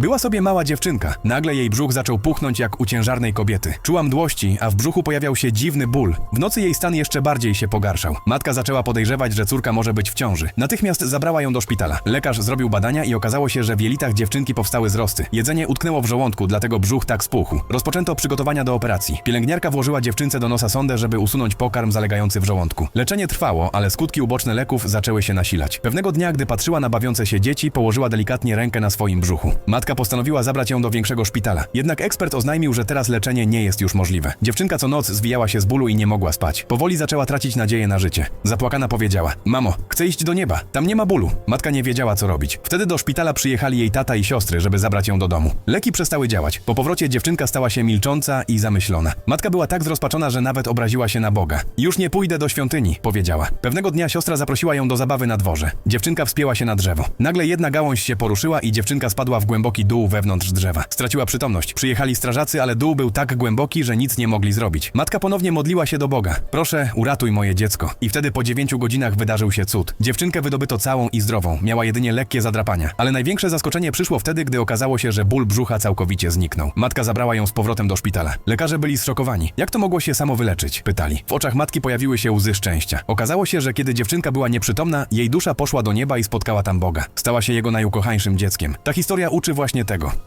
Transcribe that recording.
Była sobie mała dziewczynka. Nagle jej brzuch zaczął puchnąć jak u ciężarnej kobiety. Czuła mdłości, a w brzuchu pojawiał się dziwny ból. W nocy jej stan jeszcze bardziej się pogarszał. Matka zaczęła podejrzewać, że córka może być w ciąży. Natychmiast zabrała ją do szpitala. Lekarz zrobił badania i okazało się, że w jelitach dziewczynki powstały zrosty. Jedzenie utknęło w żołądku, dlatego brzuch tak spuchł. Rozpoczęto przygotowania do operacji. Pielęgniarka włożyła dziewczynce do nosa sondę, żeby usunąć pokarm zalegający w żołądku. Leczenie trwało, ale skutki uboczne leków zaczęły się nasilać. Pewnego dnia, gdy patrzyła na bawiące się dzieci, położyła delikatnie rękę na swoim brzuchu. Matka postanowiła zabrać ją do większego szpitala. Jednak ekspert oznajmił, że teraz leczenie nie jest już możliwe. Dziewczynka co noc zwijała się z bólu i nie mogła spać. Powoli zaczęła tracić nadzieję na życie. Zapłakana powiedziała: Mamo, chcę iść do nieba, tam nie ma bólu. Matka nie wiedziała, co robić. Wtedy do szpitala przyjechali jej tata i siostry, żeby zabrać ją do domu. Leki przestały działać. Po powrocie dziewczynka stała się milcząca i zamyślona. Matka była tak zrozpaczona, że nawet obraziła się na Boga. Już nie pójdę do świątyni, powiedziała. Pewnego dnia siostra zaprosiła ją do zabawy na dworze. Dziewczynka wspięła się na drzewo. Nagle jedna gałąź się poruszyła i dziewczynka spadła w głęboki dół wewnątrz drzewa. Straciła przytomność. Przyjechali strażacy, ale dół był tak głęboki, że nic nie mogli zrobić. Matka ponownie modliła się do Boga. Proszę, uratuj moje dziecko. I wtedy po dziewięciu godzinach wydarzył się cud. Dziewczynkę wydobyto całą i zdrową. Miała jedynie lekkie zadrapania. Ale największe zaskoczenie przyszło wtedy, gdy okazało się, że ból brzucha całkowicie zniknął. Matka zabrała ją z powrotem do szpitala. Lekarze byli zszokowani. Jak to mogło się samo wyleczyć? Pytali. W oczach matki pojawiły się łzy szczęścia. Okazało się, że kiedy dziewczynka była nieprzytomna, jej dusza poszła do nieba i spotkała tam Boga. Stała się jego najukochańszym dzieckiem. Ta historia uczy właśnie tego.